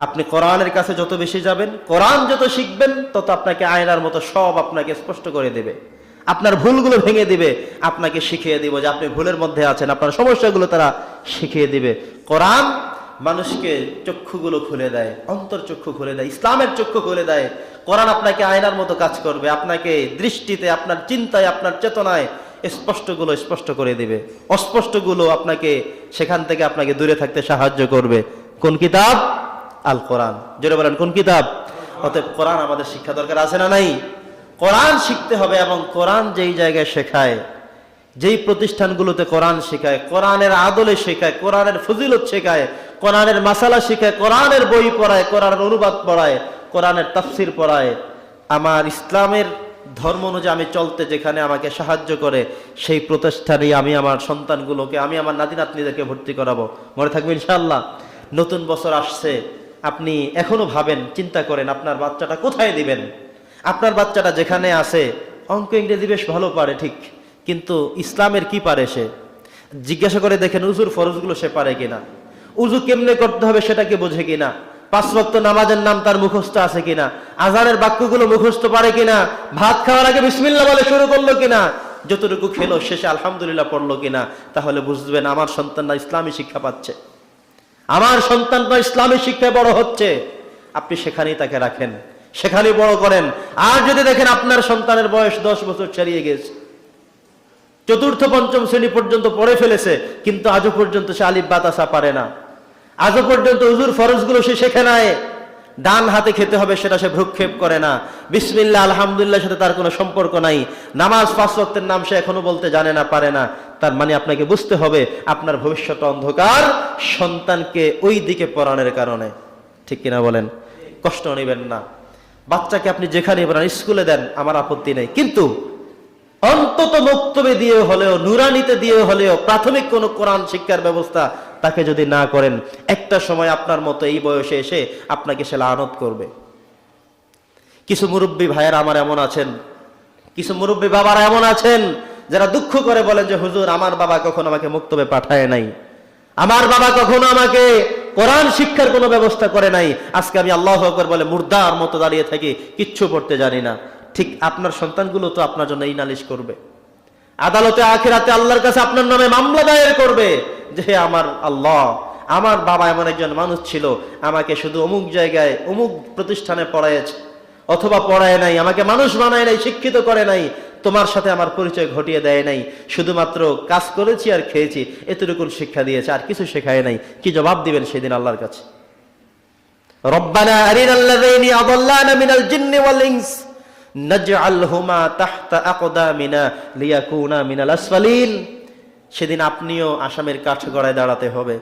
আপনি কোরআনের কাছে যত বেশি যাবেন, কোরআন যত শিখবেন, তত আপনাকে আয়নার মতো সব আপনাকে স্পষ্ট করে দেবে। আপনার ভুলগুলো ভেঙে দিবে, আপনাকে শিখিয়ে দিব যে আপনি ভুলের মধ্যে আছেন, আপনার সমস্যাগুলো তারা শিখিয়ে দিবে। কোরআন মানুষকে চক্ষুগুলো খুলে দেয়, অন্তর চক্ষু খুলে দেয়, ইসলামের চক্ষু খুলে দেয়। কোরআন আপনাকে আয়নার মতো কাজ করবে, আপনাকে দৃষ্টিতে, আপনার চিন্তায়, আপনার চেতনায় স্পষ্টগুলো স্পষ্ট করে দিবে। অস্পষ্টগুলো আপনাকে, সেখান থেকে আপনাকে দূরে থাকতে সাহায্য করবে। কোন কিতাব? আল কোরআন জোরে বলেন, কোন কিতাব? অতএব কোরআন আমাদের শিক্ষা দরকার আছে না নাই? কোরআন শিখতে হবে এবং কোরআন যেই জায়গায় শেখায়, যেই প্রতিষ্ঠানগুলোতে কোরআন শেখায়, কোরআনের আদলে শেখায়, কোরআনের ফজিলত শেখায়, কোরআনের মাসালা শেখায়, কোরআনের বই পড়ায়, কোরআনের অনুবাদ পড়ায়, কোরআনের তাফসির পড়ায়, আমার ইসলামের ধর্ম অনুযায়ী আমি চলতে যেখানে আমাকে সাহায্য করে, সেই প্রতিষ্ঠানেই আমি আমার সন্তানগুলোকে, আমি আমার নাতি নাতনিদেরকে ভর্তি করাবো। মনে থাকবে ইনশাল্লাহ নতুন বছর আসছে আপনি এখনও ভাবেন, চিন্তা করেন আপনার বাচ্চাটা কোথায় দিবেন? আপনার বাচ্চাটা যেখানে আছে, অঙ্ক ইংরেজি বেশ ভালো পারে ঠিক, কিন্তু ইসলামের কি পারে সে? জিজ্ঞাসা করে দেখেন উজুর ফরজগুলো সে পারে কিনা। উজু কেমনে করতে হবে সেটাকে বোঝে কিনা? পাঁচ ওয়াক্ত নামাজের নাম তার মুখস্থ আছে কিনা? আজানের বাক্যগুলো মুখস্থ পারে কিনা? ভাত খাওয়ার আগে বিসমিল্লা বলে শুরু করল কিনা? যতটুকু খেলো শেষে আলহামদুলিল্লাহ পড়ল কিনা? তাহলে বুঝবেন আমার সন্তানরা ইসলামী শিক্ষা পাচ্ছে। আমার সন্তান তো ইসলামী শিক্ষায় বড় হচ্ছে। আপনি সেখানেই তাকে রাখেন, সেখানেই বড় করেন। আর যদি দেখেন আপনার সন্তানের বয়স দশ বছর ছাড়িয়ে গেছে, চতুর্থ, পঞ্চম শ্রেণি পর্যন্ত পড়ে ফেলেছে, কিন্তু আজও পর্যন্ত সে আলিফ বাতাসা পারে না। আজও পর্যন্ত উজুর ফরজগুলো সে শেখে নাই। ডান হাতে খেতে হবে সেটা সে ভ্রুক্ষেপ করে না। বিসমিল্লা আলহামদুলিল্লাহ সাথে তার কোনো সম্পর্ক নাই। নামাজ পাঁচ ওয়াক্তের নাম সে এখনও বলতে জানে না, পারে না। তার মানে আপনাকে বুঝতে হবে, আপনার ভবিষ্যৎ অন্ধকার সন্তানকে ওই দিকে পড়ানোর কারণে। ঠিক কিনা বলেন? কষ্ট নেবেন না। বাচ্চাকে আপনি যেখানে পড়ান স্কুলে দেন, আমার আপত্তি নেই। কিন্তু অন্তত বক্তব্যে দিয়ে হলেও, নুরানিতে দিয়ে হলেও, প্রাথমিক কোন কোরআন শিক্ষার ব্যবস্থা তাকে যদি না করেন, একটা সময় আপনার মতো এই বয়সে এসে আপনাকে সে লানত করবে। কিছু মুরব্বী ভাইয়ের আমার এমন আছেন, কিছু মুরব্বী বাবারা এমন আছেন, যারা দুঃখ করে বলেন যে, হুজুর, আমার বাবা কখনো আমাকে মুক্তবে পাঠায় নাই। আমার বাবা কখনো আমাকে কোরআন শিক্ষার কোনো ব্যবস্থা করে নাই। আজকে আমি আল্লাহ আকবর বলে মুর্দার মতো দাঁড়িয়ে থাকি, কিচ্ছু পড়তে জানি না। ঠিক আপনার সন্তানগুলো তো আপনার জন্য এই নালিশ করবে। আদালতে, আখেরাতে আল্লাহর কাছে আপনার নামে মামলা দায়ের করবে। যে হে আমার আল্লাহ, আমার বাবা এমন একজন মানুষ ছিল, আমাকে শুধু অমুক জায়গায়, অমুক প্রতিষ্ঠানে পড়াইছে অথবা পড়ায় নাই, আমাকে মানুষ বানায় নাই, শিক্ষিত করে নাই, তোমার সাথে আমার পরিচয় ঘটিয়ে দেয় নাই, শুধুমাত্র কাজ করেছি আর খেয়েছি, এতটুকু শিক্ষা দিয়েছে, আর কিছু শেখায় নাই, কি জবাব দিবেন সেদিন আল্লাহর কাছে? রব্বানা তাহতা আকদামিনা লিয়াকুনা মিনাল আসফালিন। সেদিন আপনিও আসামের কাঠগড়ায় দাঁড়াতে হবে।